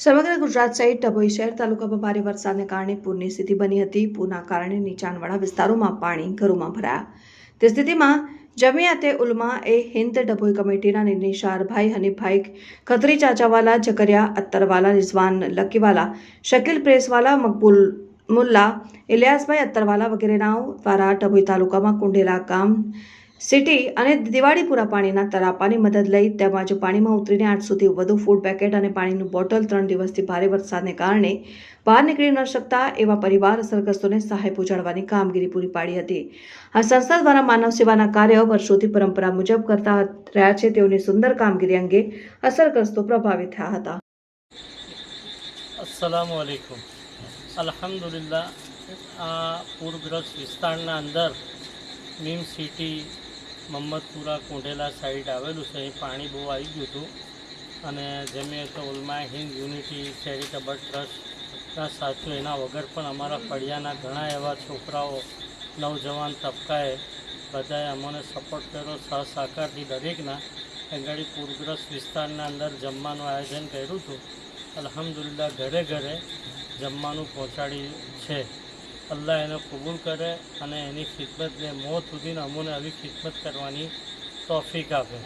સમગ્ર ગુજરાત સહિત ડભોઈ શહેર તાલુકામાં ભારે વરસાદને કારણે પૂરની સ્થિતિ બની હતી. પૂરના કારણે નીચાણવાળા વિસ્તારોમાં પાણી ઘરોમાં ભરાયા. તે સ્થિતિમાં જમિયાતે ઉલમા એ હિન્દ ડભોઈ કમિટીના નિશારભાઈ હનીફભાઈ ખત્રી ચાચાવાલા જકરિયા અત્તરવાલા, રિઝવાન લકીવાલા, શકીલ પ્રેસવાલા, મકબૂલ મુલ્લા, ઇલિયાસભાઈ અત્તરવાલા વગેરેનાઓ દ્વારા ડભોઈ તાલુકામાં કુંડેલા ગામ સિટી અને દિવાળીપુરા પાણીના તરાપાની મદદ લઈ તેમજ પાણીમાં ઉતરીને આઠ સુધી વધુ ફૂડ પેકેટ અને પાણીનું બોટલ ત્રણ દિવસથી ભારે વરસાદને કારણે બહાર નીકળી ન શકતા એવા પરિવાર અસરગ્રસ્તોને સહાય પહોંચાડવાની કામગીરી પૂરી પાડી હતી. આ સંસ્થા દ્વારા માનવ સેવાના કાર્ય વર્ષોથી પરંપરા મુજબ કરતા રહ્યા છે તેઓની સુંદર કામગીરી અંગે અસરગ્રસ્તો પ્રભાવિત થયા હતા. અસલામ આ પૂરગ્રસ્ત વિસ્તારના અંદર મીમ સિટી મમ્મદપુરા કુંઢેલા સાઈડ આવેલું છે, અહીં પાણી બહુ આવી ગયું હતું. અને જમીયત ઉલમા હિન્દ યુનિટી ચેરિટેબલ ટ્રસ્ટના સાથીઓ એના વગર પણ અમારા ફળિયાના ઘણા એવા છોકરાઓ, નવજવાન તબકાએ બધાએ અમને સપોર્ટ કર્યો. સહસહકારથી દરેકના આગળ પૂરગ્રસ્ત વિસ્તારના અંદર જમવાનું આયોજન કર્યું હતું. અલહમદુલિલ્લા ઘરે ઘરે જમવાનું પહોંચાડ્યું છે. અલ્લાહ એને કબૂલ કરે અને એની ખિદમતને મોત સુધીને અમોને આવી ખિદમત કરવાની તોફીક આપે.